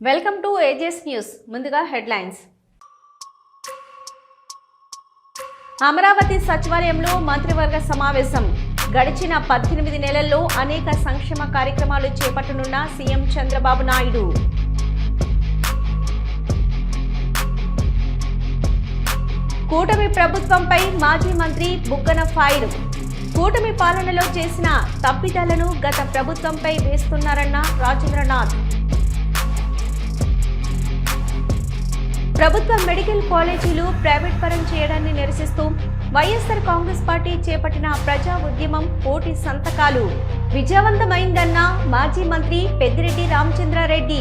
Welcome to ages news ముందుగా headlines. Amaravati సచివాలయంలో మంత్రివర్గ సమావేశం. గడిచిన పద్దెనిమిది నెలల్లో అనేక సంక్షేమ కార్యక్రమాలు చేపట్టనున్న సీఎం చంద్రబాబు నాయుడు. కూటమి ప్రభుత్వంపై మాజీ మంత్రి బుగ్గన ఫైర్. కూటమి పాలనలో చేసిన తప్పిదాలను గత ప్రభుత్వంపై వేస్తున్నారన్న రాజేంద్రనాథ్. ప్రభుత్వ మెడికల్ కాలేజీలు ప్రైవేట్ పరం చేయడాన్ని నిరసిస్తూ వైఎస్ఆర్ కాంగ్రెస్ పార్టీ చేపట్టిన ప్రజా ఉద్యమం కోటి సంతకాలు. విజయవంతమైందన్న మాజీ మంత్రి పెద్దిరెడ్డి రామచంద్రారెడ్డి.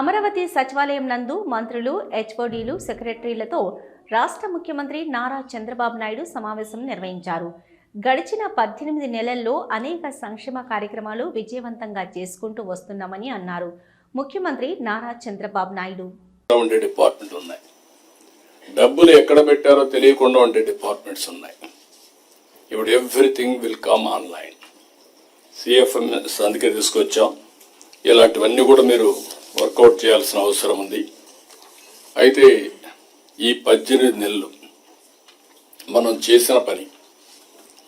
అమరావతి సచివాలయం నందు మంత్రులు హెచ్ఓడీలు సెక్రటరీలతో రాష్ట్ర ముఖ్యమంత్రి నారా చంద్రబాబు నాయుడు సమావేశం నిర్వహించారు. గడిచిన పద్దెనిమిది నెలల్లో అనేక సంక్షేమ కార్యక్రమాలు విజయవంతంగా చేసుకుంటూ వస్తున్నామని అన్నారు ముఖ్యమంత్రి నారా చంద్రబాబు నాయుడు. ఉండే డిపార్ట్మెంట్ ఉన్నాయి. డబ్బులు ఎక్కడ పెట్టారో తెలియకుండా ఉండే డిపార్ట్మెంట్స్ ఉన్నాయి. ఇప్పుడు everything will come online. CFMS అందుకే తీసుకొచ్చాం. ఇలాంటివన్నీ కూడా మీరు వర్కౌట్ చేయాల్సిన అవసరం ఉంది. అయితే ఈ పద్దెనిమిది నెలలు మనం చేసిన పని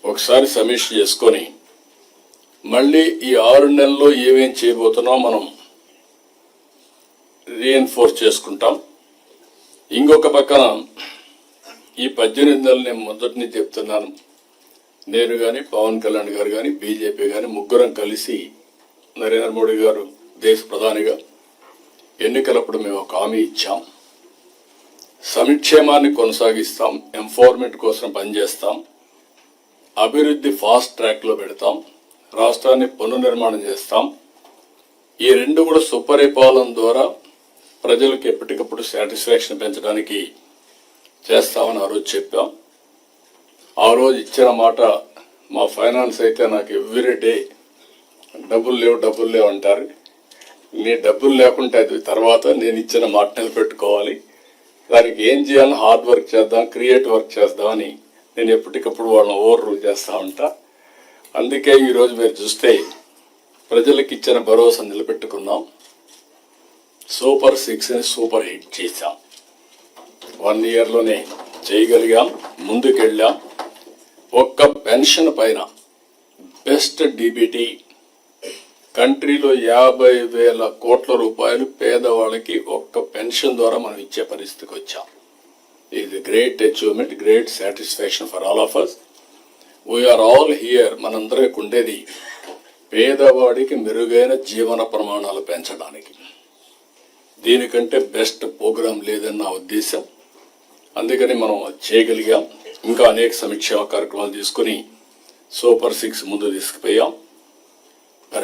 ఒకసారి సమీక్ష చేసుకొని మళ్ళీ ఈ ఆరు నెలల్లో ఏమేం చేయబోతున్నామో మనం రీఎన్ఫోర్స్ చేసుకుంటాం. ఇంకొక పక్కన ఈ పద్దెనిమిది నెలలు నేను మొదటిని చెప్తున్నాను. నేను కానీ పవన్ కళ్యాణ్ గారు కానీ బీజేపీ కానీ ముగ్గురం కలిసి నరేంద్ర మోడీ గారు దేశ ప్రధానిగా ఎన్నికలప్పుడు మేము ఒక హామీ ఇచ్చాం. సంక్షేమాన్ని కొనసాగిస్తాం ఎంఫోర్మెంట్ కోసం పనిచేస్తాం అభివృద్ధి ఫాస్ట్ ట్రాక్లో పెడతాం రాష్ట్రాన్ని పునర్నిర్మాణం చేస్తాం. ఈ రెండు కూడా సుపరిపాలన ద్వారా ప్రజలకు ఎప్పటికప్పుడు సాటిస్ఫాక్షన్ పెంచడానికి చేస్తామని ఆ రోజు చెప్పాం. ఆ రోజు ఇచ్చిన మాట మా ఫైనాన్స్ అయితే నాకు ఎవ్రీ డే డబ్బులు లేవు డబ్బులు లేవు అంటారు. నీ డబ్బులు లేకుంటే అది తర్వాత నేను ఇచ్చిన మాట నిలబెట్టుకోవాలి. దానికి ఏం చేయాలని హార్డ్ వర్క్ చేద్దాం క్రియేట్ వర్క్ చేద్దామని నేను ఎప్పటికప్పుడు వాళ్ళని ఓవర్ రూల్ చేస్తూ ఉంటా. అందుకే ఈరోజు మీరు చూస్తే ప్రజలకు ఇచ్చిన భరోసా నిలబెట్టుకున్నాం. సూపర్ సిక్స్ని సూపర్ హిట్ చేశాం. వన్ ఇయర్లోనే చేయగలిగాం ముందుకెళ్ళాం. ఒక్క పెన్షన్ పైన బెస్ట్ డిబిటీ కంట్రీలో యాభై వేల కోట్ల రూపాయలు పేదవాళ్ళకి ఒక్క పెన్షన్ ద్వారా మనం ఇచ్చే పరిస్థితికి వచ్చాం. ఇది great achievement great satisfaction for all of us we are all here మనందరికి ఉండేది పేదవాడికి మెరుగైన జీవన ప్రమాణాలు పెంచడానికి. దీనికంటే బెస్ట్ ప్రోగ్రాం లేదని నా ఉద్దేశం. అందుకని మనం అది చేయగలిగాం. ఇంకా అనేక సమీక్షా కార్యక్రమాలు తీసుకుని సూపర్ సిక్స్ ముందు తీసుకుపోయాం.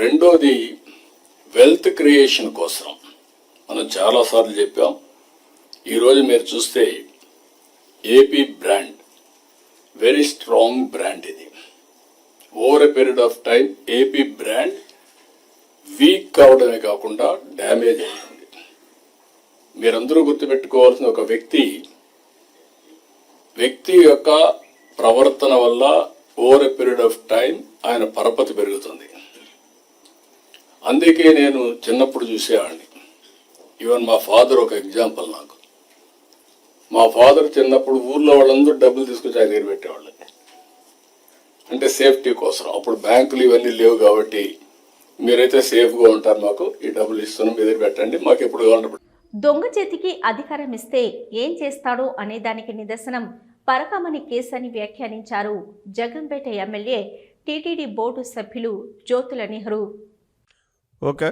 రెండోది వెల్త్ క్రియేషన్ కోసం మనం చాలాసార్లు చెప్పాం. ఈరోజు మీరు చూస్తే AP brand very strong brand ఇది. Over a period of time AP brand weak కావడమే కాకుండా డ్యామేజ్ అయింది. మీరందరూ గుర్తుపెట్టుకోవాల్సిన ఒక వ్యక్తి వ్యక్తి యొక్క ప్రవర్తన వల్ల over a period of time ఆయన పరపతి పెరుగుతుంది. అందుకే నేను చిన్నప్పుడు చూసేవాడిని. ఈవెన్ మా ఫాదర్ ఒక ఎగ్జాంపుల్ నాకు. మా ఫాదర్ చిన్నప్పుడు ఊర్లో వాళ్ళందరూ డబ్బులు తీసుకొచ్చి ఆయన దగ్గర పెట్టేవాళ్ళు. అంటే సేఫ్టీ కోసం. అప్పుడు బ్యాంకులు ఇవన్నీ లేవు కాబట్టి మీరైతే సేఫ్గా ఉంటారు మాకు. ఈ డబ్బులు ఇస్తున్నాం మీరు పెట్టండి మాకు ఎప్పుడు కావాలంటే దొంగ చేతికి అధికారం ఇస్తే ఏం చేస్తాడో అనే దానికి నిదర్శనం పరకామణి కేసు అని వ్యాఖ్యానించారు. జగంపేట ఎమ్మెల్యే టీటీడీ బోర్డు సభ్యులు జ్యోతుల నెహ్రూ. ఓకే.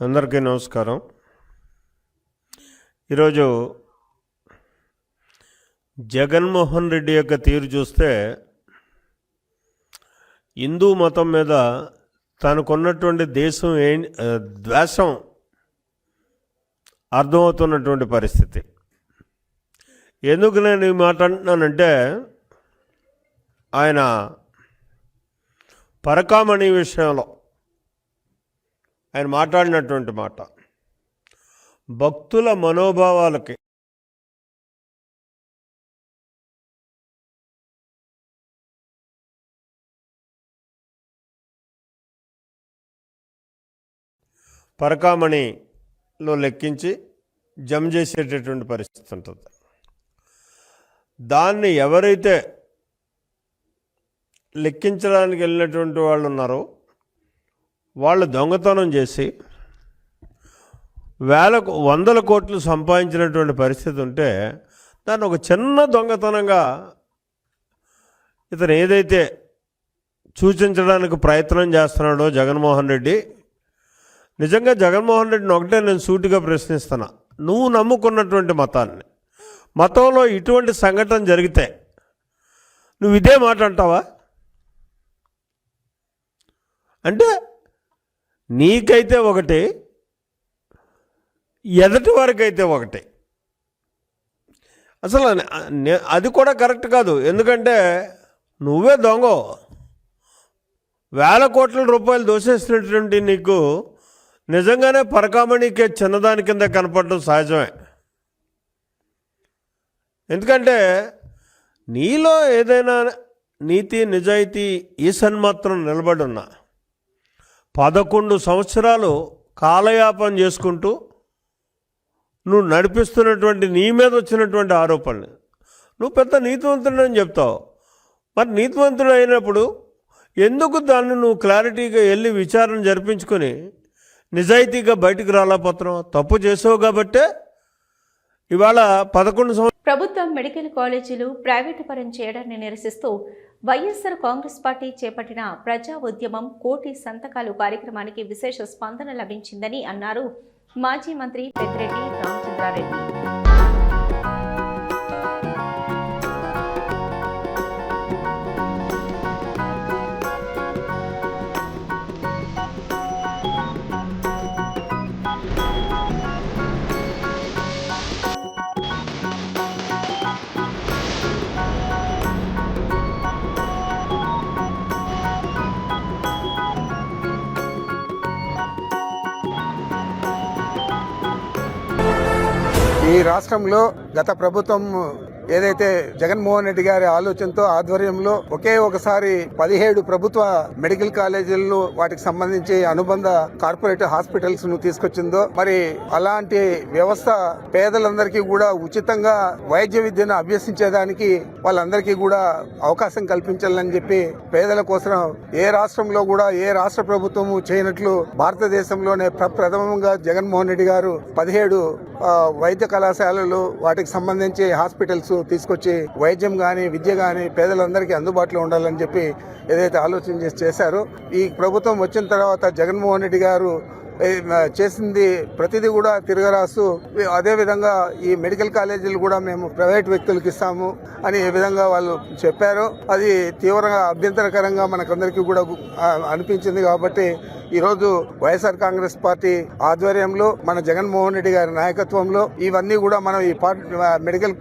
అందరికీ నమస్కారం. ఈరోజు జగన్మోహన్ రెడ్డి యొక్క తీరు చూస్తే హిందూ మతం మీద తనకున్నటువంటి దేశం ఏ ద్వేషం అర్థమవుతున్నటువంటి పరిస్థితి. ఎందుకు నేను ఈ మాట అంటున్నానంటే ఆయన పరకామణి విషయంలో ఆయన మాట్లాడినటువంటి మాట భక్తుల మనోభావాలకి పరకామణిలో లెక్కించి జమ చేసేటటువంటి పరిస్థితి ఉంటుంది. దాన్ని ఎవరైతే లెక్కించడానికి వెళ్ళినటువంటి వాళ్ళు ఉన్నారో వాళ్ళు దొంగతనం చేసి వేల వందల కోట్లు సంపాదించినటువంటి పరిస్థితి ఉంటే దాన్ని ఒక చిన్న దొంగతనంగా ఇతను ఏదైతే సూచించడానికి ప్రయత్నం చేస్తున్నాడో జగన్మోహన్ రెడ్డి నిజంగా జగన్మోహన్ రెడ్డిని ఒకటే నేను సూటిగా ప్రశ్నిస్తున్నా. నువ్వు నమ్ముకున్నటువంటి మతాన్ని. మతంలో ఇటువంటి సంఘటన జరిగితే నువ్వు ఇదే మాట అంటావా? అంటే నీకైతే ఒకటి ఎదటి వారికైతే ఒకటి. అసలు అది కూడా కరెక్ట్ కాదు. ఎందుకంటే నువ్వే దొంగ వేల కోట్ల రూపాయలు దోసేసినటువంటి నీకు నిజంగానే పరకామణికే చిన్నదాని కింద కనపడడం సహజమే. ఎందుకంటే నీలో ఏదైనా నీతి నిజాయితీ ఈసన్ మాత్రం నిలబడున్నా. పదకొండు సంవత్సరాలు కాలయాపన చేసుకుంటూ నువ్వు నడిపిస్తున్నటువంటి నీ మీద వచ్చినటువంటి ఆరోపణలు. నువ్వు పెద్ద నీతివంతుడు అని చెప్తావు. మరి నీతివంతుడు అయినప్పుడు ఎందుకు దాన్ని నువ్వు క్లారిటీగా వెళ్ళి విచారణ జరిపించుకొని నిజాయితీగా బయటికి రాలేకపోతున్నావు. తప్పు చేసావు కాబట్టే ఇవాళ పదకొండు సంవత్సరాలు ప్రభుత్వం మెడికల్ కాలేజీలు ప్రైవేటు పరం చేయడాన్ని నిరసిస్తూ వైఎస్ఆర్ కాంగ్రెస్ పార్టీ చేపట్టిన ప్రజా ఉద్యమం కోటి సంతకాలు కార్యక్రమానికి విశేష స్పందన లభించిందని అన్నారు మాజీ మంత్రి పెద్దిరెడ్డి రామచంద్రారెడ్డి. ఈ రాష్ట్రంలో గత ప్రభుత్వం ఏదైతే జగన్మోహన్ రెడ్డి గారి ఆలోచనతో ఆధ్వర్యంలో ఒకే ఒకసారి పదిహేడు ప్రభుత్వ మెడికల్ కాలేజీలను వాటికి సంబంధించి అనుబంధ కార్పొరేట్ హాస్పిటల్స్ను తీసుకొచ్చిందో మరి అలాంటి వ్యవస్థ పేదలందరికీ కూడా ఉచితంగా వైద్య విద్యను అభ్యసించేదానికి వాళ్ళందరికీ కూడా అవకాశం కల్పించాలని చెప్పి పేదల కోసం ఏ రాష్ట్రంలో కూడా ఏ రాష్ట్ర ప్రభుత్వము చేయనట్లు భారతదేశంలోనే ప్రప్రథమంగా జగన్మోహన్ రెడ్డి గారు పదిహేడు వైద్య కళాశాలలు వాటికి సంబంధించి హాస్పిటల్స్ తీసుకొచ్చి వైద్యం కానీ విద్య కానీ పేదలందరికీ అందుబాటులో ఉండాలని చెప్పి ఏదైతే ఆలోచన చేసి చేశారో ఈ ప్రభుత్వం వచ్చిన తర్వాత జగన్మోహన్ రెడ్డి గారు చేసింది ప్రతిదీ కూడా తిరగరాసు. అదే విధంగా ఈ మెడికల్ కాలేజీలు కూడా మేము ప్రైవేట్ వ్యక్తులకు ఇస్తాము అని ఏ విధంగా వాళ్ళు చెప్పారో అది తీవ్రంగా అభ్యంతరకరంగా మనకందరికీ కూడా అనిపించింది కాబట్టి ఈరోజు వైఎస్ఆర్ కాంగ్రెస్ పార్టీ ఆధ్వర్యంలో మన జగన్మోహన్ రెడ్డి గారి నాయకత్వంలో ఇవన్నీ కూడా మనం ఈ పార్ట్ మెడికల్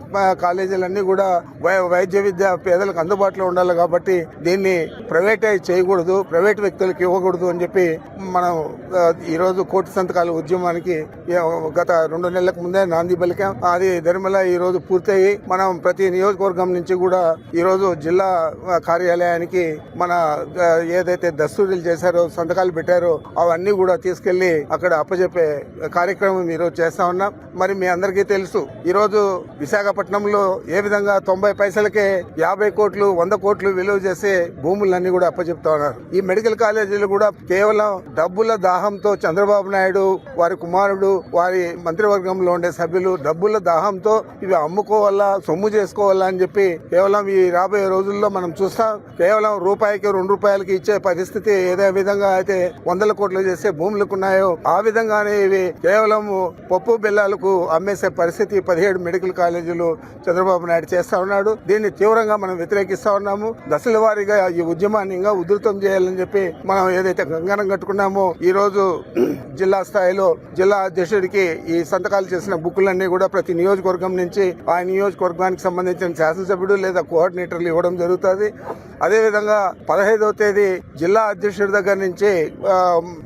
కాలేజీలన్నీ కూడా వై- వైద్య విద్య పేదలకు అందుబాటులో ఉండాలి కాబట్టి దీన్ని ప్రైవేటైజ్ చేయకూడదు ప్రైవేట్ వ్యక్తులకు ఇవ్వకూడదు అని చెప్పి మనం ఈరోజు కోటి సంతకాల ఉద్యమానికి గత రెండు నెలలకు ముందే నాంది పలికాం. అది ధర్మల ఈ రోజు పూర్తయి మనం ప్రతి నియోజకవర్గం నుంచి కూడా ఈరోజు జిల్లా కార్యాలయానికి మన ఏదైతే దస్తూరీలు చేశారో సంతకాలు పెట్టారు అవన్నీ కూడా తీసుకెళ్ళి అక్కడ అప్పచెప్పే కార్యక్రమం ఈరోజు చేస్తా ఉన్నాం. మరి మీ అందరికీ తెలుసు ఈరోజు విశాఖపట్నంలో ఏ విధంగా తొంభై పైసలకే యాభై కోట్లు వంద కోట్లు విలువ చేసే భూములన్నీ కూడా అప్పచెప్తా ఉన్నారు. ఈ మెడికల్ కాలేజీలు కూడా కేవలం డబ్బుల దాహంతో చంద్రబాబు నాయుడు వారి కుమారుడు వారి మంత్రివర్గంలో ఉండే సభ్యులు డబ్బుల దాహంతో ఇవి అమ్ముకోవాలా సొమ్ము చేసుకోవాలా అని చెప్పి కేవలం ఈ రాబోయే రోజుల్లో మనం చూస్తాం. కేవలం రూపాయికి రెండు రూపాయలకి ఇచ్చే పరిస్థితి ఏదే విధంగా అయితే వందల కోట్లు చేసే భూములకు ఉన్నాయో ఆ విధంగానే ఇవి కేవలం పప్పు బెల్లాలకు అమ్మేసే పరిస్థితి పదిహేడు మెడికల్ కాలేజీలు చంద్రబాబు నాయుడు చేస్తా ఉన్నాడు. దీన్ని తీవ్రంగా మనం వ్యతిరేకిస్తా ఉన్నాము. దశల వారీగా ఈ ఉద్యమాన్ని ఇంకా ఉధృతం చేయాలని చెప్పి మనం ఏదైతే గంగనం కట్టుకున్నామో ఈ రోజు జిల్లా స్థాయిలో జిల్లా అధ్యక్షుడికి ఈ సంతకాలు చేసిన బుక్కులన్నీ కూడా ప్రతి నియోజకవర్గం నుంచి ఆ నియోజకవర్గానికి సంబంధించిన శాసనసభ్యుడు లేదా కోఆర్డినేటర్లు ఇవ్వడం జరుగుతుంది. అదేవిధంగా పదహైదవ తేదీ జిల్లా అధ్యక్షుడి దగ్గర నుంచి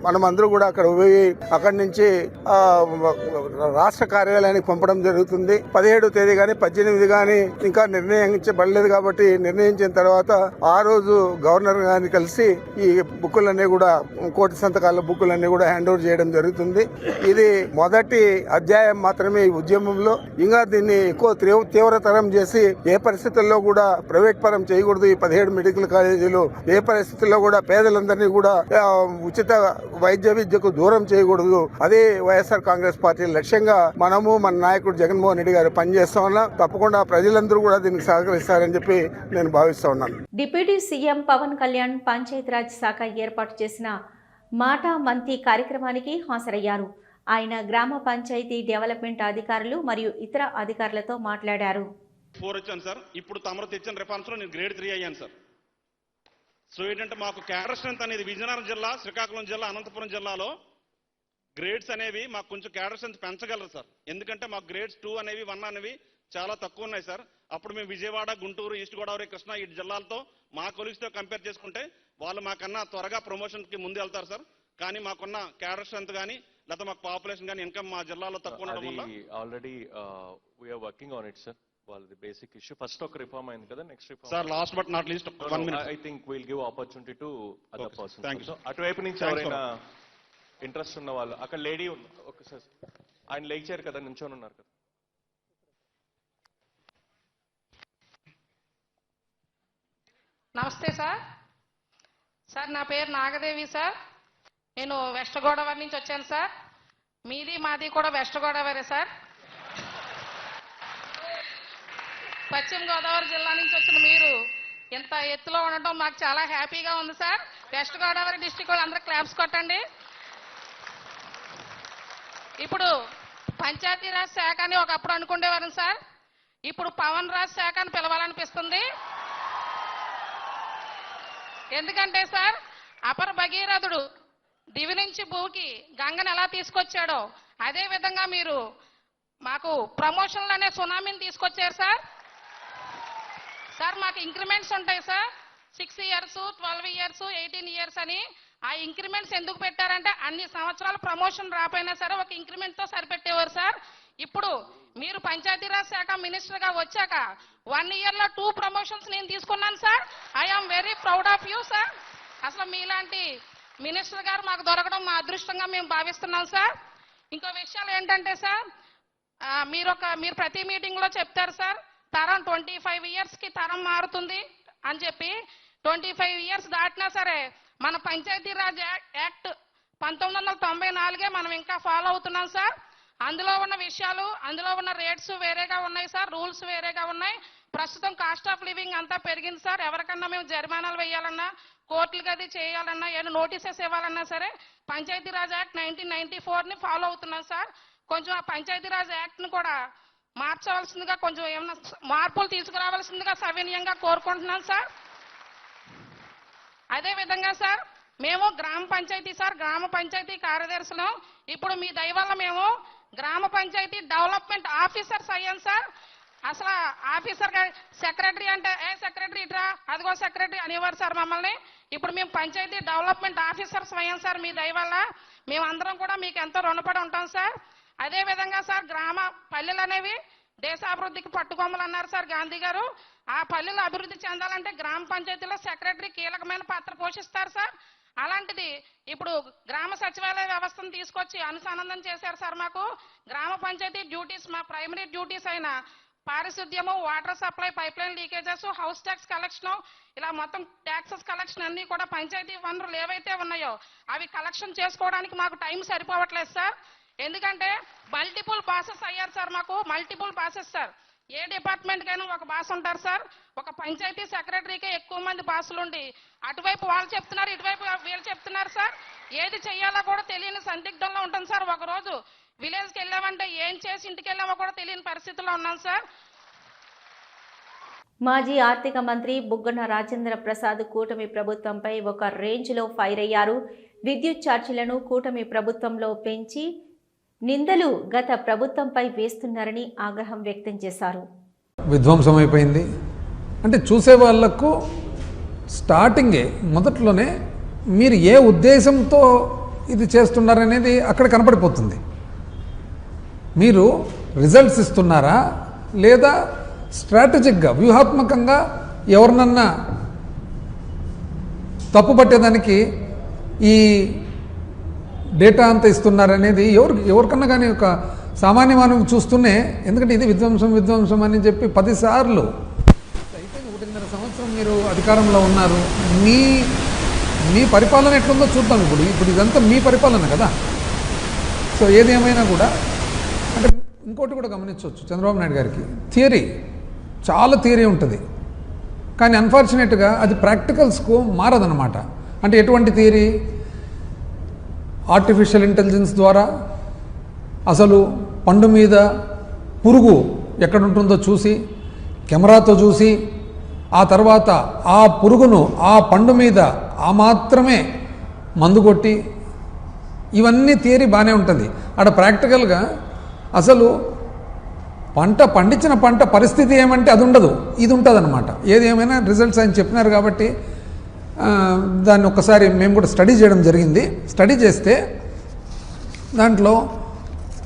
మనం అందరూ కూడా అక్కడ పోయి అక్కడి నుంచి రాష్ట్ర కార్యాలయానికి పంపడం జరుగుతుంది. పదిహేడు తేదీ కానీ పద్దెనిమిది కానీ ఇంకా నిర్ణయించబడలేదు కాబట్టి నిర్ణయించిన తర్వాత ఆ రోజు గవర్నర్ గారిని కలిసి ఈ బుక్కులన్నీ కూడా కోటి సంతకాల బుక్కులన్నీ కూడా హ్యాండ్ ఓవర్ చేయడం జరుగుతుంది. ఇది మొదటి అధ్యాయం మాత్రమే ఈ ఉద్యమంలో. ఇంకా దీన్ని ఎక్కువ తీవ్ర- తీవ్రతరం చేసి ఏ పరిస్థితుల్లో కూడా ప్రైవేట్ పరం చేయకూడదు. ఈ పదిహేడు మెడికల్ కాలేజీలు ఏ పరిస్థితుల్లో కూడా పేదలందరినీ కూడా ఉచిత ఉచిత వైద్య విద్యకు దూరం చేయకూడదు. అదే వైఎస్ఆర్ కాంగ్రెస్ పార్టీ లక్ష్యంగా మనము మన నాయకుడు జగన్మోహన్ రెడ్డి గారు పనిచేస్తా ఉన్నాం. తప్పకుండా ప్రజలందరూ కూడా దీనికి సహకరిస్తారని చెప్పి నేను భావిస్తా ఉన్నాను. డిప్యూటీ సీఎం పవన్ కళ్యాణ్ పంచాయతీరాజ్ శాఖ ఏర్పాటు చేసిన మాటా మంతి కార్యక్రమానికి హాజరయ్యారు. ఆయన గ్రామ పంచాయతీ డెవలప్మెంట్ అధికారులు మరియు ఇతర అధికారులతో మాట్లాడారు. ఫోర్ వచ్చాను సార్ ఇప్పుడు తమరు తెచ్చిన రిఫార్మ్స్లో నేను గ్రేడ్ త్రీ అయ్యాను సార్. సో ఏంటంటే మాకు క్యాడర్ స్ట్రెంత్ అనేది విజయనగరం జిల్లా శ్రీకాకుళం జిల్లా అనంతపురం జిల్లాలో గ్రేడ్స్ అనేవి మాకు కొంచెం క్యాడర్ స్ట్రెంత్ పెంచగలరు సార్. ఎందుకంటే మాకు గ్రేడ్స్ టూ అనేవి వన్ అనేవి చాలా తక్కువ ఉన్నాయి సార్. అప్పుడు మేము విజయవాడ గుంటూరు ఈస్ట్ గోదావరి కృష్ణా ఈ జిల్లాలతో మా కొలీగ్స్తో కంపేర్ చేసుకుంటే వాళ్ళు మాకన్నా త్వరగా ప్రమోషన్కి ముందు వెళ్తారు సార్. కానీ మాకున్న క్యాడర్ స్ట్రెంత్ కానీ లేకపోతే మాకు పాపులేషన్ కానీ ఇన్కమ్ మా జిల్లాలో తక్కువ ఉండడం వల్ల already we are working on it sir వాళ్ళది బేసిక్ ఇష్యూ ఫస్ట్ ఒక రిఫార్మ్ అయింది కదా next reform sir last but not least one minute I think will give opportunity to other person thank you, sir. అటువైపు నుంచి ఎవరైనా interest ఉన్న వాళ్ళు అక్కడ లేడీ ఒకసారి ఆయన లేచారు కదా నించొని ఉన్నారు కదా. నమస్తే సార్ సార్ నా పేరు నాగదేవి సార్ నేను వెస్ట్ గోదావరి నుంచి వచ్చాను సార్ మీది మాది కూడా వెస్ట్ గోదావరి సార్ పశ్చిమ గోదావరి జిల్లా నుంచి వచ్చిన మీరు ఇంత ఎత్తులో ఉండటం మాకు చాలా హ్యాపీగా ఉంది సార్. వెస్ట్ గోదావరి డిస్టిక్ వాళ్ళందరూ క్లాప్స్ కొట్టండి. ఇప్పుడు పంచాయతీరాజ్ శాఖ అని ఒకప్పుడు అనుకునేవారు సార్. ఇప్పుడు పవన్ రాజ్ శాఖ అని పిలవాలనిపిస్తుంది. ఎందుకంటే సార్ అపర భగీరథుడు దివి నుంచి భూకి గంగను ఎలా తీసుకొచ్చాడో అదే విధంగా మీరు మాకు ప్రమోషన్లు అనే సునామీని తీసుకొచ్చారు సార్. సార్ మాకు ఇంక్రిమెంట్స్ ఉంటాయి sir. Six years twelve years eighteen years అని. ఆ ఇంక్రిమెంట్స్ ఎందుకు పెట్టారంటే అన్ని సంవత్సరాలు ప్రమోషన్ రాపోయినా సరే ఒక ఇంక్రిమెంట్తో సరిపెట్టేవారు సార్. ఇప్పుడు మీరు పంచాయతీరాజ్ శాఖ మినిస్టర్గా వచ్చాక వన్ ఇయర్లో టూ ప్రమోషన్స్ నేను తీసుకున్నాను sir. I am very proud of you sir అసలు మీలాంటి మినిస్టర్ గారు మాకు దొరకడం మా అదృష్టంగా మేము భావిస్తున్నాం సార్. ఇంకో విషయాలు ఏంటంటే సార్ మీరు ఒక మీరు ప్రతి మీటింగ్లో చెప్తారు సార్ తరం ట్వంటీ ఫైవ్ ఇయర్స్కి తరం మారుతుంది అని చెప్పి ట్వంటీ ఫైవ్ ఇయర్స్ దాటినా సరే మన పంచాయతీరాజ్ యాక్ట్- యాక్ట్ పంతొమ్మిది వందల తొంభై నాలుగే మనం ఇంకా ఫాలో అవుతున్నాం సార్ అందులో ఉన్న విషయాలు అందులో ఉన్న రేట్స్ వేరేగా ఉన్నాయి సార్ రూల్స్ వేరేగా ఉన్నాయి. ప్రస్తుతం కాస్ట్ ఆఫ్ లివింగ్ అంతా పెరిగింది సార్ ఎవరికన్నా మేము జరిమానాలు వేయాలన్నా కోర్టులు అది చేయాలన్నా ఏమైనా నోటీసెస్ ఇవ్వాలన్నా సరే పంచాయతీరాజ్ యాక్ట్ నైన్టీన్ నైన్టీ ఫోర్ని ఫాలో అవుతున్నాం సార్ కొంచెం ఆ పంచాయతీరాజ్ యాక్ట్ని కూడా మార్చవలసిందిగా కొంచెం ఏమైనా మార్పులు తీసుకురావాల్సిందిగా సవినయంగా కోరుకుంటున్నాం సార్. అదే విధంగా సార్ మేము గ్రామ పంచాయతీ సార్ గ్రామ పంచాయతీ కార్యదర్శులు. ఇప్పుడు మీ దయ వల్ల మేము గ్రామ పంచాయతీ డెవలప్మెంట్ ఆఫీసర్స్ అయ్యాం సార్. అసలు ఆఫీసర్ సెక్రటరీ అంటే ఏ సెక్రటరీ ఇట్రా? అదిగో సెక్రటరీ అనేవారు సార్ మమ్మల్ని. ఇప్పుడు మేము పంచాయతీ డెవలప్మెంట్ ఆఫీసర్స్ అయ్యాం సార్ మీ దయ వల్ల. మేమందరం కూడా మీకు ఎంతో రుణపడి ఉంటాం సార్. అదేవిధంగా సార్ గ్రామ పల్లెలు అనేవి దేశాభివృద్ధికి పట్టుకొమ్మలు అన్నారు సార్ గాంధీ గారు. ఆ పల్లెలు అభివృద్ధి చెందాలంటే గ్రామ పంచాయతీలో సెక్రటరీ కీలకమైన పాత్ర పోషిస్తారు సార్. అలాంటిది ఇప్పుడు గ్రామ సచివాలయ వ్యవస్థను తీసుకొచ్చి అనుసంధానం చేశారు సార్ మాకు. గ్రామ పంచాయతీ డ్యూటీస్ మా ప్రైమరీ డ్యూటీస్ అయిన పారిశుద్ధ్యము water supply pipeline leakages house tax collection ఇలా మొత్తం ట్యాక్సెస్ కలెక్షన్ అన్ని కూడా పంచాయతీ వనరులు ఏవైతే ఉన్నాయో అవి కలెక్షన్ చేసుకోవడానికి మాకు టైం సరిపోవట్లేదు సార్. ఎందుకంటే మల్టిపుల్ బాసెస్ అయ్యారు సార్ మాకు మల్టిపుల్ బాసెస్ సార్. ఏ డిపార్ట్మెంట్కైనా ఒక బాస్ ఉంటారు సార్. ఒక పంచాయతీ సెక్రటరీకే ఎక్కువ మంది బాసులుండి అటువైపు వాళ్ళు చెప్తున్నారు ఇటువైపు వీళ్ళు చెప్తున్నారు సార్. ఏది చెయ్యాలో కూడా తెలియని సందిగ్ధంలో ఉంటుంది సార్. ఒకరోజు విలేజ్కి వెళ్ళామంటే ఏం చేసి ఇంటికి వెళ్ళామో కూడా తెలియని పరిస్థితిలో ఉన్నాం సార్. మాజీ ఆర్థిక మంత్రి బుగ్గన రాజేంద్ర ప్రసాద్ కూటమి ప్రభుత్వంపై ఒక రేంజ్లో ఫైర్ అయ్యారు. విద్యుత్ ఛార్జీలను కూటమి ప్రభుత్వంలో పెంచి నిందలు గత ప్రభుత్వంపై వేస్తున్నారని ఆగ్రహం వ్యక్తం చేశారు. విధ్వంసం అయిపోయింది అంటే చూసే వాళ్ళకు స్టార్టింగే మొదట్లోనే మీరు ఏ ఉద్దేశంతో ఇది చేస్తున్నారనేది అక్కడ కనపడిపోతుంది. మీరు రిజల్ట్స్ ఇస్తున్నారా లేదా స్ట్రాటజిక్గా వ్యూహాత్మకంగా ఎవరినన్నా తప్పు పట్టేదానికి ఈ డేటా అంత ఇస్తున్నారనేది ఎవరు ఎవరికన్నా కానీ ఒక సామాన్య మనం చూస్తూనే ఎందుకంటే ఇది విధ్వంసం విధ్వంసం అని చెప్పి పదిసార్లు. అయితే ఒకటిన్నర సంవత్సరం మీరు అధికారంలో ఉన్నారు. మీ మీ పరిపాలన ఎట్లుందో చూద్దాం ఇప్పుడు. ఇప్పుడు ఇదంతా మీ పరిపాలన కదా. సో ఏది ఏమైనా కూడా అంటే ఇంకోటి కూడా గమనించవచ్చు చంద్రబాబు నాయుడు గారికి. థియరీ. చాలా థియరీ ఉంటుంది. కానీ అన్ఫార్చునేట్గా అది ప్రాక్టికల్స్కు మారదనమాట అంటే ఎటువంటి థియరీ? ఆర్టిఫిషియల్ ఇంటెలిజెన్స్ ద్వారా అసలు పండు మీద పురుగు ఎక్కడ ఉంటుందో చూసి కెమెరాతో చూసి ఆ తర్వాత ఆ పురుగును ఆ పండు మీద ఆ మాత్రమే మందు కొట్టి ఇవన్నీ థియరీ బాగానే ఉంటుంది. అక్కడ ప్రాక్టికల్గా అసలు పంట పండించిన పంట పరిస్థితి ఏమంటే అది ఉండదు. ఇది ఉంటుంది అనమాట ఏది ఏమైనా రిజల్ట్స్ ఆయన చెప్పినారు కాబట్టి దాన్ని ఒక్కసారి మేము కూడా స్టడీ చేయడం జరిగింది. స్టడీ చేస్తే దాంట్లో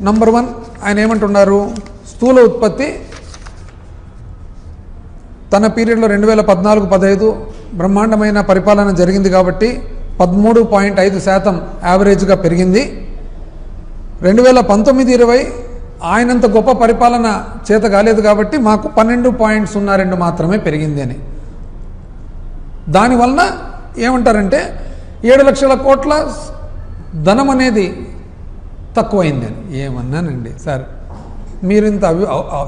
నంబర్ వన్ ఆయన ఏమంటున్నారు? స్థూల ఉత్పత్తి తన పీరియడ్లో రెండు వేల పద్నాలుగు పదహైదు బ్రహ్మాండమైన పరిపాలన జరిగింది కాబట్టి పదమూడు పాయింట్ ఐదు శాతం యావరేజ్గా పెరిగింది. రెండు వేల పంతొమ్మిది ఇరవై ఆయనంత గొప్ప పరిపాలన చేత కాలేదు కాబట్టి మాకు పన్నెండు పాయింట్ సున్నా రెండు మాత్రమే పెరిగింది అని. దానివలన ఏమంటారంటే ఏడు లక్షల కోట్ల ధనం అనేది తక్కువైంది అని. ఏమన్నానండి? సార్ మీరు ఇంత అవి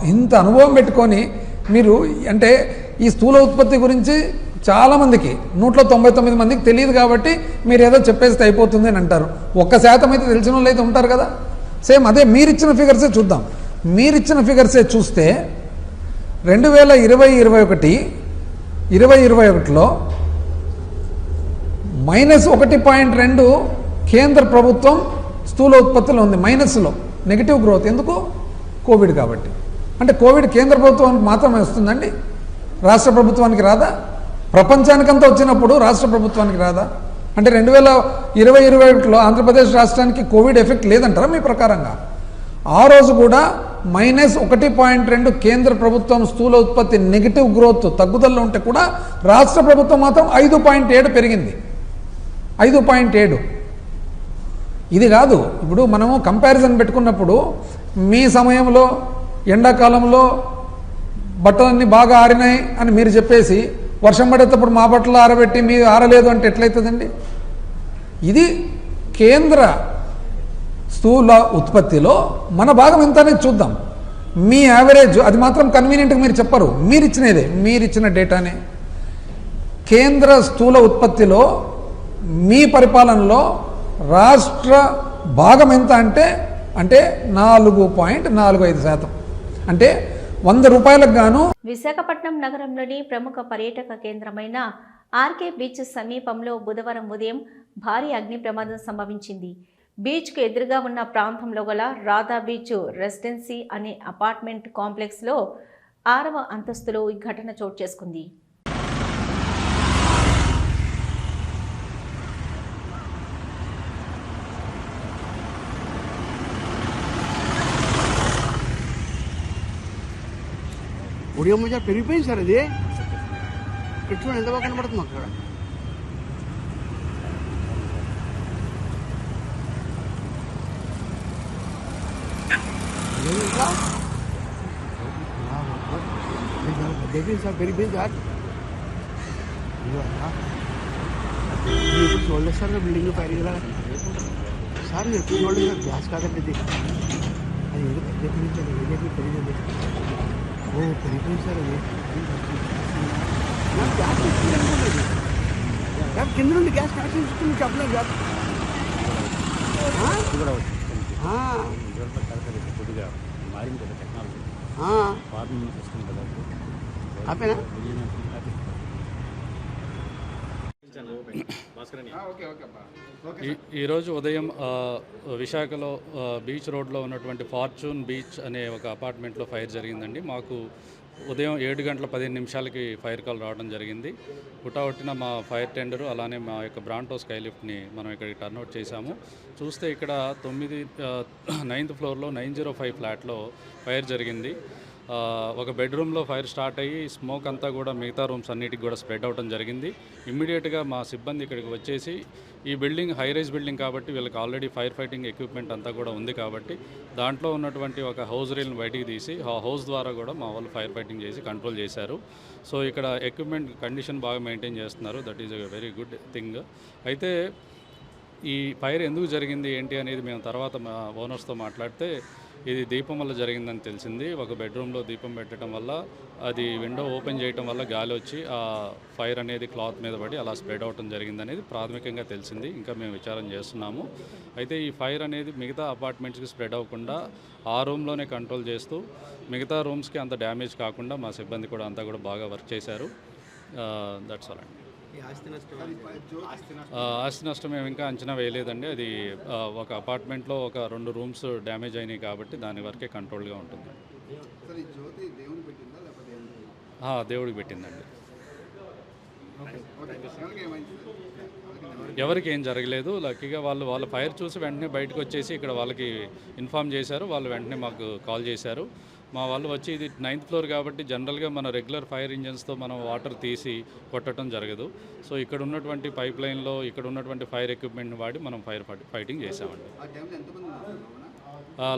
ఇంత అనుభవం పెట్టుకొని మీరు అంటే ఈ స్థూల ఉత్పత్తి గురించి చాలామందికి నూట్లో తొంభై తొమ్మిది మందికి తెలియదు కాబట్టి మీరు ఏదో చెప్పేస్తే అయిపోతుంది అని అంటారు. ఒక్క శాతం అయితే తెలిసిన వాళ్ళు అయితే ఉంటారు కదా? సేమ్ అదే మీరిచ్చిన ఫిగర్సే చూద్దాం. మీరిచ్చిన ఫిగర్సే చూస్తే రెండు వేల ఇరవై ఇరవై ఒకటి ఇరవై ఇరవై ఒకటిలో మైనస్ ఒకటి పాయింట్ రెండు కేంద్ర ప్రభుత్వం స్థూల ఉత్పత్తిలో ఉంది మైనస్లో. నెగిటివ్ గ్రోత్ ఎందుకు? కోవిడ్ కాబట్టి. అంటే కోవిడ్ కేంద్ర ప్రభుత్వానికి మాత్రమే వస్తుందండి? రాష్ట్ర ప్రభుత్వానికి రాదా? ప్రపంచానికంతా వచ్చినప్పుడు రాష్ట్ర ప్రభుత్వానికి రాదా? అంటే రెండు వేల ఇరవై ఇరవై ఒకటిలో ఆంధ్రప్రదేశ్ రాష్ట్రానికి కోవిడ్ ఎఫెక్ట్ లేదంటారా మీ ప్రకారంగా? ఆ రోజు కూడా మైనస్ ఒకటి పాయింట్ రెండు కేంద్ర ప్రభుత్వం స్థూల ఉత్పత్తి నెగిటివ్ గ్రోత్ తగ్గుదలలో ఉంటే కూడా రాష్ట్ర ప్రభుత్వం మాత్రం ఐదు పాయింట్ ఏడు పెరిగింది. ఐదు పాయింట్ ఏడు. ఇది కాదు. ఇప్పుడు మనము కంపారిజన్ పెట్టుకున్నప్పుడు మీ సమయంలో ఎండాకాలంలో బట్టలన్నీ బాగా ఆరినాయి అని మీరు చెప్పేసి వర్షం పడేటప్పుడు మా బట్టలు ఆరబెట్టి మీ ఆరలేదు అంటే ఎట్లయితుందండి? ఇది కేంద్ర స్థూల ఉత్పత్తిలో మన భాగం ఎంత అనేది చూద్దాం. మీ యావరేజ్ అది మాత్రం కన్వీనియంట్గా మీరు చెప్పరు. మీరు ఇచ్చినదే మీరు ఇచ్చిన డేటానే కేంద్ర స్థూల ఉత్పత్తిలో మీ పరిపాలనలో రాష్ట్ర భాగం ఎంత అంటే అంటే నాలుగు పాయింట్ నాలుగు ఐదు శాతం. అంటే వంద రూపాయలకు గాను విశాఖపట్నం నగరంలోని ప్రముఖ పర్యాటక కేంద్రమైన ఆర్కే బీచ్ సమీపంలో బుధవారం ఉదయం భారీ అగ్ని ప్రమాదం సంభవించింది. బీచ్కు ఎదురుగా ఉన్న ప్రాంతంలో గల రాధా బీచ్ రెసిడెన్సీ అనే అపార్ట్మెంట్ కాంప్లెక్స్లో ఆరవ అంతస్తులో ఈ ఘటన చోటు చేసుకుంది. ఉడియం పెరిగిపోయింది సార్ అది. ఇక్కడ ఎంత బాగా కనబడుతుంది అక్కడ? ఏమి ఇంకా? పెరిగిపోయింది సార్ పెరిగిపోయింది సార్ ఇదిగో అక్క. మీరు ఎప్పుడు చూడలేదు సార్ నా బిల్డింగ్ పైన ఇలా సార్ మీరు ఎప్పుడు చూడలేదు సార్ గ్యాస్ కాదండి ఇది అది ఏదో పెద్ద పెరిగింది ఏదో పెరిగింది ఓ పెరిగిపోయింది సార్ అది నాకు గ్యాస్ వచ్చింది అనుకోలేదు గ్యాస్ కింద నుండి గ్యాస్ కనెక్షన్ ఇస్తుంది చెప్పలేదు ఈరోజు ఉదయం విశాఖలో బీచ్ రోడ్లో ఉన్నటువంటి ఫార్చ్యూన్ బీచ్ అనే ఒక అపార్ట్మెంట్లో ఫైర్ జరిగిందండి. మాకు ఉదయం ఏడు గంటల పదిహేను నిమిషాలకి ఫైర్ కాల్ రావడం జరిగింది. పుట్టావట్టిన మా ఫైర్ టెండరు అలానే మా యొక్క బ్రాంటో స్కైలిఫ్ట్ని మనం ఇక్కడికి టర్న్అవుట్ చేశాము. చూస్తే ఇక్కడ తొమ్మిది నైన్త్ ఫ్లోర్లో నైన్ జీరో ఫైవ్ ఫ్లాట్లో ఫైర్ జరిగింది. ఒక బెడ్రూమ్లో ఫైర్ స్టార్ట్ అయ్యి స్మోక్ అంతా కూడా మిగతా రూమ్స్ అన్నిటికి కూడా స్ప్రెడ్ అవడం జరిగింది. ఇమ్మీడియట్గా మా సిబ్బంది ఇక్కడికి వచ్చేసి ఈ బిల్డింగ్ హై రైజ్ బిల్డింగ్ కాబట్టి వీళ్ళకి ఆల్రెడీ ఫైర్ ఫైటింగ్ ఎక్విప్మెంట్ అంతా కూడా ఉంది కాబట్టి దాంట్లో ఉన్నటువంటి ఒక హౌస్ రీల్ని బయటికి తీసి ఆ హౌస్ ద్వారా కూడా మా వాళ్ళు ఫైర్ ఫైటింగ్ చేసి కంట్రోల్ చేశారు. సో ఇక్కడ ఎక్విప్మెంట్ కండిషన్ బాగా మెయింటైన్ చేస్తున్నారు. That is a very good thing. అయితే ఈ ఫైర్ ఎందుకు జరిగింది ఏంటి అనేది మేము తర్వాత మా ఓనర్స్తో మాట్లాడితే ఇది దీపం వల్ల జరిగిందని తెలిసింది. ఒక బెడ్రూమ్లో దీపం పెట్టడం వల్ల అది విండో ఓపెన్ చేయడం వల్ల గాలి వచ్చి ఆ ఫైర్ అనేది క్లాత్ మీద పడి అలా స్ప్రెడ్ అవటం జరిగిందనేది ప్రాథమికంగా తెలిసింది. ఇంకా మేము విచారం చేస్తున్నాము. అయితే ఈ ఫైర్ అనేది మిగతా అపార్ట్మెంట్స్కి స్ప్రెడ్ అవ్వకుండా ఆ రూమ్లోనే కంట్రోల్ చేస్తూ మిగతా రూమ్స్కి అంత డ్యామేజ్ కాకుండా మా సిబ్బంది కూడా అంతా కూడా బాగా వర్క్ చేశారు. దట్స్ ఆల్ అండి. ఆస్తి నష్టం మేము ఇంకా అంచనా వేయలేదండి. అది ఒక అపార్ట్మెంట్లో ఒక రెండు రూమ్స్ డ్యామేజ్ అయినాయి కాబట్టి దాని వరకే కంట్రోల్గా ఉంటుంది. దేవుడికి పెట్టిందండి. ఎవరికి ఏం జరగలేదు. లక్కీగా వాళ్ళు వాళ్ళ ఫైర్ చూసి వెంటనే బయటకు వచ్చేసి ఇక్కడ వాళ్ళకి ఇన్ఫామ్ చేశారు. వాళ్ళు వెంటనే మాకు కాల్ చేశారు. మా వాళ్ళు వచ్చి ఇది నైన్త్ ఫ్లోర్ కాబట్టి జనరల్గా మన రెగ్యులర్ ఫైర్ ఇంజన్స్తో మనం వాటర్ తీసి కొట్టడం జరగదు. సో ఇక్కడ ఉన్నటువంటి పైప్ లైన్లో ఇక్కడ ఉన్నటువంటి ఫైర్ ఎక్విప్మెంట్ వాడి మనం ఫైర్ ఫైటింగ్ చేసామండి.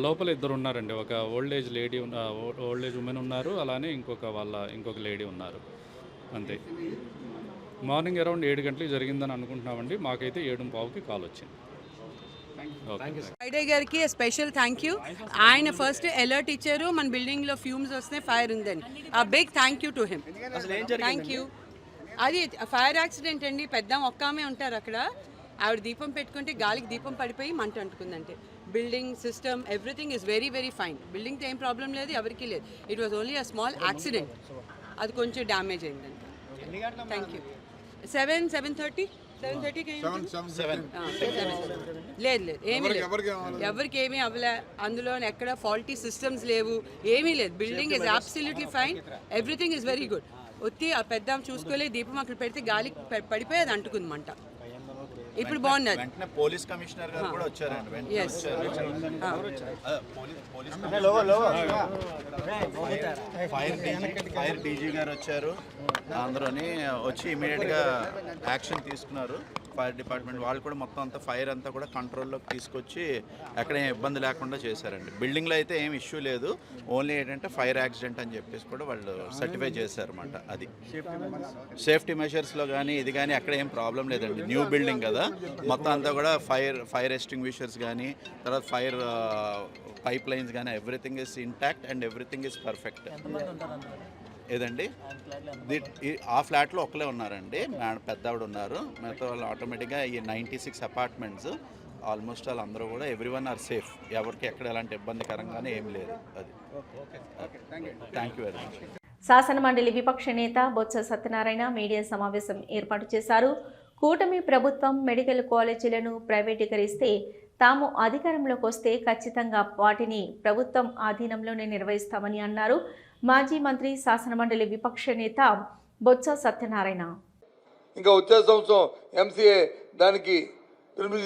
లోపల? ఇద్దరు ఉన్నారండి. ఒక old age lady old age women ఉన్నారు. అలానే ఇంకొక వాళ్ళ ఇంకొక లేడీ ఉన్నారు. అంతే. మార్నింగ్ అరౌండ్ ఏడు గంటలకు జరిగిందని అనుకుంటున్నామండి. మాకైతే ఏడు పావుకి కాల్ వచ్చింది. ఫ్రైడే గారికి స్పెషల్ థ్యాంక్ యూ ఆయన ఫస్ట్ అలర్ట్ ఇచ్చారు. మన బిల్డింగ్లో ఫ్యూమ్స్ వస్తున్నాయి ఫైర్ ఉందని. ఆ big thank you to him thank you అది ఫైర్ యాక్సిడెంట్ అండి. పెద్ద ఒక్క ఆమె ఉంటారు అక్కడ. ఆవిడ దీపం పెట్టుకుంటే గాలికి దీపం పడిపోయి మంట అంటుకుందంటే. Building system everything is very very fine బిల్డింగ్తో ఏం ప్రాబ్లం లేదు ఎవరికీ లేదు. It was only a small accident అది కొంచెం డ్యామేజ్ అయిందండి thank you seven seven thirty లేదు లేదు. ఏమీ లేదు. ఎవరికి ఏమీ అవ్వలే. అందులో ఎక్కడ ఫాల్టీ సిస్టమ్స్ లేవు. ఏమీ లేదు. Building is absolutely fine everything is very good ఒత్తి ఆ పెద్ద చూసుకోలే దీపం అక్కడ పెడితే గాలి పడిపోయి అది అంటుకుంది మంట. ఇప్పుడు బాగున్నది వెంటనే పోలీస్ కమిషనర్ గారు కూడా వచ్చారండి వెంటనే police fire DG fire DG గారు వచ్చారు. అందరూని వచ్చి ఇమీడియట్గా యాక్షన్ తీసుకున్నారు. ఫైర్ డిపార్ట్మెంట్ వాళ్ళు కూడా మొత్తం అంతా ఫైర్ అంతా కూడా కంట్రోల్లోకి తీసుకొచ్చి ఎక్కడ ఏం ఇబ్బంది లేకుండా చేశారండి. బిల్డింగ్లో అయితే ఏం ఇష్యూ లేదు. ఓన్లీ ఏంటంటే ఫైర్ యాక్సిడెంట్ అని చెప్పేసి కూడా వాళ్ళు సర్టిఫై చేశారన్నమాట అది. సేఫ్టీ మెషర్స్లో కానీ ఇది కానీ అక్కడ ఏం ప్రాబ్లం లేదండి. న్యూ బిల్డింగ్ కదా. మొత్తం అంతా కూడా ఫైర్ ఫైర్ ఎస్టింగ్విషర్స్ కానీ తర్వాత ఫైర్ పైప్ లైన్స్ కానీ everything is intact and everything is perfect. ఏదండి? ఆ ఫ్లాట్లో ఒకలే ఉన్నారండి. మేడం పెద్ద ఆవిడ ఉన్నారు మిగతా వాళ్ళు ఆటోమేటిక్గా ఈ నైంటీ సిక్స్ అపార్ట్మెంట్స్ ఆల్మోస్ట్ వాళ్ళందరూ కూడా ఎవ్రీ వన్ ఆర్ సేఫ్. ఎవరికి ఎక్కడ ఎలాంటి ఇబ్బందికరంగానే ఏం లేదు అది. థ్యాంక్ యూ వెరీ మచ్ శాసనమండలి విపక్ష నేత బొత్స సత్యనారాయణ మీడియా సమావేశం ఏర్పాటు చేశారు. కూటమి ప్రభుత్వం మెడికల్ కాలేజీలను ప్రైవేటీకరిస్తే తాము అధికారంలోకి వస్తే ఖచ్చితంగా వాటిని ప్రభుత్వం ఆధీనంలోనే నిర్వహిస్తామని అన్నారు. మాజీ మంత్రి శాసనమండలి విపక్ష నేత బొత్స సత్యనారాయణ. ఇంకా వచ్చే సంవత్సరం ఎంసీఏ దానికి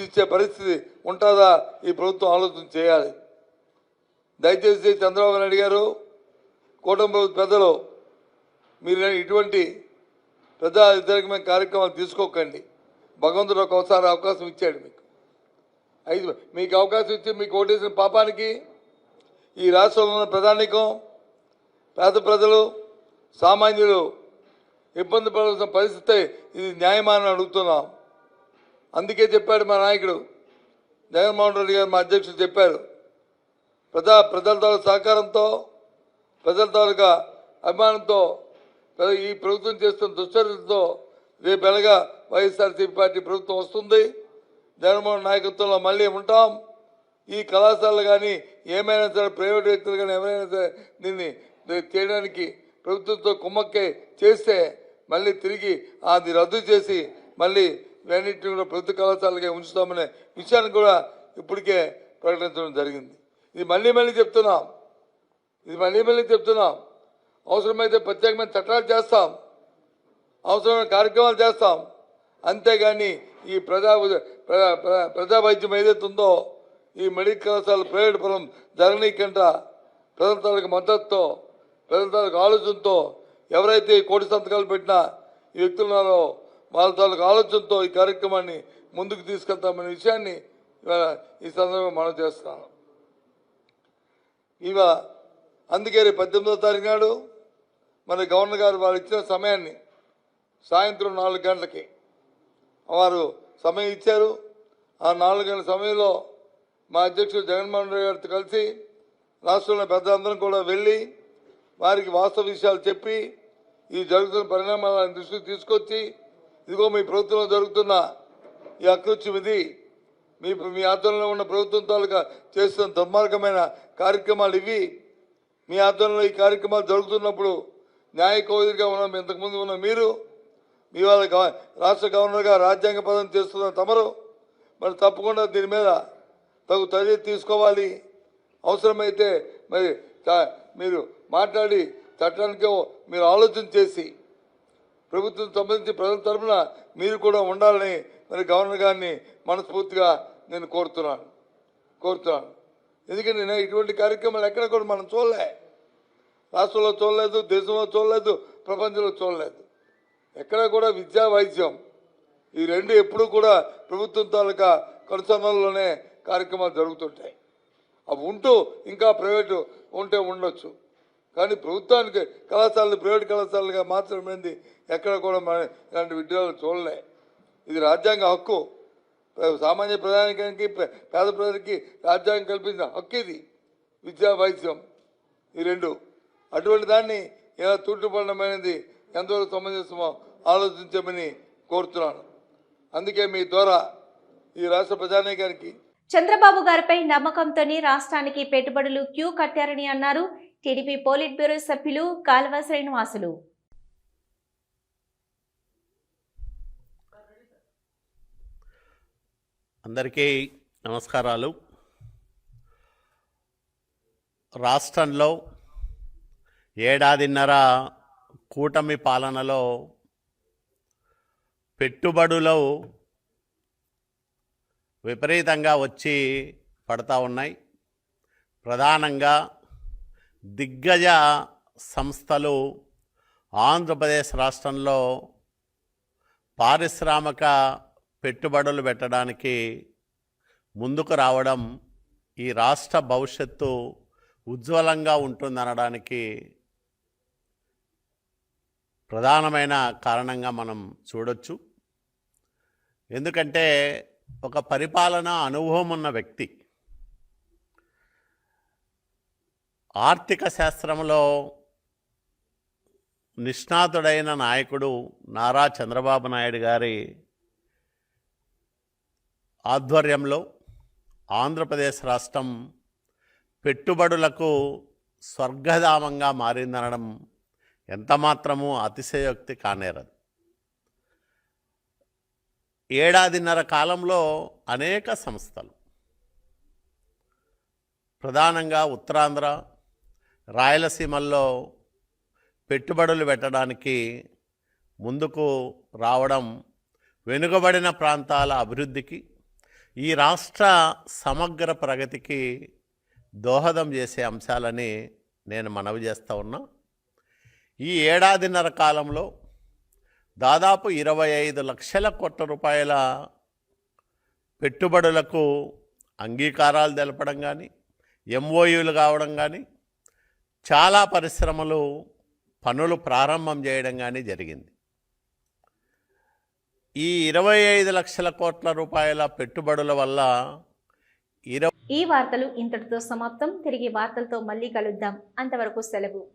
ఇచ్చే పరిస్థితి ఉంటుందా? ఈ ప్రభుత్వం ఆలోచన చేయాలి. దయచేసి చంద్రబాబు నాయుడు గారు కూటమి ప్రభుత్వ పెద్దలు మీరు ఇటువంటి పెద్ద వ్యతిరేకమైన కార్యక్రమాలు తీసుకోకండి. భగవంతుడు ఒకసారి అవకాశం ఇచ్చాడు మీకు. ఐదు మీకు అవకాశం ఇచ్చి మీకు ఓటేసిన పాపానికి ఈ రాష్ట్రంలో ఉన్న ప్రధానికం పేద ప్రజలు సామాన్యులు ఇబ్బంది పడాల్సిన పరిస్థితి ఇది న్యాయమానని అడుగుతున్నాం. అందుకే చెప్పాడు మా నాయకుడు. జగన్మోహన్ రెడ్డి గారు మా అధ్యక్షుడు చెప్పారు. ప్రజా ప్రజల తాలూకు సహకారంతో ప్రజల తాలూకా అభిమానంతో ఈ ప్రభుత్వం చేస్తున్న దుశ్చర్యలతో రేపు ఎలాగా వైఎస్ఆర్సీపీ పార్టీ ప్రభుత్వం వస్తుంది. జగన్మోహన్ నాయకత్వంలో మళ్ళీ ఉంటాం. ఈ కళాశాలలు కానీ ఏమైనా సరే ప్రైవేట్ వ్యక్తులు కానీ ఎవరైనా సరే దీన్ని చేయడానికి ప్రభుత్వంతో కుమ్మక్కే చేస్తే మళ్ళీ తిరిగి అది రద్దు చేసి మళ్ళీ ఇవన్నింటినీ కూడా ప్రభుత్వ కళాశాలగా ఉంచుతామనే విషయాన్ని కూడా ఇప్పటికే ప్రకటించడం జరిగింది. ఇది మళ్ళీ మళ్ళీ చెప్తున్నాం. ఇది మళ్ళీ మళ్ళీ చెప్తున్నాం. అవసరమైతే ప్రత్యేకమైన చట్టాలు చేస్తాం. అవసరమైన కార్యక్రమాలు చేస్తాం. అంతేగాని ఈ ప్రజా ప్రజా ప్రజా- ప్రజా వైద్యం ఏదైతే ఉందో ఈ మెడికల్ కళాశాల ప్రైవేట్ పరం జరగనీకంట ప్రజల తాలూకు మద్దతుతో ప్రజల ఆలోచనతో ఎవరైతే కోటి సంతకాలు పెట్టినా ఈ వ్యక్తులు ఉన్నారో వాళ్ళ తాలూకు ఆలోచనతో ఈ కార్యక్రమాన్ని ముందుకు తీసుకెళ్తామనే విషయాన్ని ఇవాళ ఈ సందర్భంగా మనం చేస్తున్నాను ఇవ అందుకే రేపు పద్దెనిమిదో తారీఖు నాడు మరి గవర్నర్ గారు వారు ఇచ్చిన సమయాన్ని సాయంత్రం నాలుగు గంటలకి వారు సమయం ఇచ్చారు. ఆ నాలుగు గంటల సమయంలో మా అధ్యక్షుడు జగన్మోహన్ రెడ్డి గారితో కలిసి రాష్ట్రంలో పెద్దలందరం కూడా వెళ్ళి వారికి వాస్తవ విషయాలు చెప్పి ఈ జరుగుతున్న పరిణామాలను దృష్టికి తీసుకొచ్చి ఇదిగో మీ ప్రభుత్వంలో జరుగుతున్న ఈ అకృత్యం ఇది. మీ మీ ఆధ్వర్యంలో ఉన్న ప్రభుత్వం తాలూకా చేస్తున్న దుర్మార్గమైన కార్యక్రమాలు ఇవి. మీ ఆధ్వర్యంలో ఈ కార్యక్రమాలు జరుగుతున్నప్పుడు న్యాయ కోదిరిగా ఉన్న ఇంతకుముందు ఉన్న మీరు మీ వాళ్ళ రాష్ట్ర గవర్నర్గా రాజ్యాంగ పదం చేస్తున్న తమరు మరి తప్పకుండా దీని మీద తగు చర్య తీసుకోవాలి. అవసరమైతే మరి చ- మీరు మాట్లాడి చట్టానికి మీరు ఆలోచన చేసి ప్రభుత్వం సంబంధించి ప్రజల తరఫున మీరు కూడా ఉండాలని మరి గవర్నర్ గారిని మనస్ఫూర్తిగా నేను కోరుతున్నాను. కోరుతున్నాను. ఎందుకంటే నేను ఇటువంటి కార్యక్రమాలు ఎక్కడ కూడా మనం చూడలే. రాష్ట్రంలో చూడలేదు దేశంలో చూడలేదు ప్రపంచంలో చూడలేదు. ఎక్కడ కూడా విద్యా వైద్యం ఈ రెండు ఎప్పుడూ కూడా ప్రభుత్వం తాలూకా కనుసన్నల్లోనే కార్యక్రమాలు జరుగుతుంటాయి. అవి ఉంటూ ఇంకా ప్రైవేటు ఉంటే ఉండొచ్చు. కానీ ప్రభుత్వానికి కళాశాలలు ప్రైవేట్ కళాశాలలుగా మార్చడం ఎక్కడ కూడా మన ఇలాంటి విద్యాలు చూడలే. ఇది రాజ్యాంగ హక్కు. సామాన్య ప్రధానికానికి పేద ప్రజలకి రాజ్యాంగం కల్పించిన హక్కు ఇది. విద్యా వైద్యం. ఈ రెండు. అటువంటి దాన్ని ఎలా తూట్టుపడడం అనేది ఎంతవరకు సమంజసమో ఆలోచించమని కోరుతున్నాను. అందుకే మీ ద్వారా ఈ రాష్ట్ర ప్రజానీకానికి చంద్రబాబు గారిపై నమ్మకంతోనే రాష్ట్రానికి పెట్టుబడులు క్యూ కట్టారని అన్నారు. టీడీపీ పోలిట్ బ్యూరో సభ్యులు కాల్వ శ్రీనివాసులు. అందరికీ నమస్కారాలు. రాష్ట్రంలో ఏడాదిన్నర కూటమి పాలనలో పెట్టుబడులు విపరీతంగా వచ్చి పడతా ఉన్నాయి. ప్రధానంగా దిగ్గజ సంస్థలు ఆంధ్రప్రదేశ్ రాష్ట్రంలో పారిశ్రామిక పెట్టుబడులు పెట్టడానికి ముందుకు రావడం ఈ రాష్ట్ర భవిష్యత్తు ఉజ్వలంగా ఉంటుందనడానికి ప్రధానమైన కారణంగా మనం చూడొచ్చు. ఎందుకంటే ఒక పరిపాలన అనుభవం ఉన్న వ్యక్తి ఆర్థిక శాస్త్రంలో నిష్ణాతుడైన నాయకుడు నారా చంద్రబాబు నాయుడు గారి ఆధ్వర్యంలో ఆంధ్రప్రదేశ్ రాష్ట్రం పెట్టుబడులకు స్వర్గధామంగా మారిందనడం ఎంతమాత్రమూ అతిశయోక్తి కానేరదు. ఏడాదిన్నర కాలంలో అనేక సంస్థలు ప్రధానంగా ఉత్తరాంధ్ర రాయలసీమల్లో పెట్టుబడులు పెట్టడానికి ముందుకు రావడం వెనుకబడిన ప్రాంతాల అభివృద్ధికి ఈ రాష్ట్ర సమగ్ర ప్రగతికి దోహదం చేసే అంశాలని నేను మనవి చేస్తూ ఉన్నా. ఈ ఏడాదిన్నర కాలంలో దాదాపు ఇరవై ఐదు లక్షల కోట్ల రూపాయల పెట్టుబడులకు అంగీకారాలు తెలపడం కానీ ఎంఓయూలు కావడం కానీ చాలా పరిశ్రమలు పనులు ప్రారంభం చేయడం కానీ జరిగింది. ఈ ఇరవై ఐదు లక్షల కోట్ల రూపాయల పెట్టుబడుల వల్ల ఇరవై ఈ వార్తలు ఇంతటితో సమాప్తం. తిరిగి వార్తలతో మళ్ళీ కలుద్దాం. అంతవరకు సెలవు.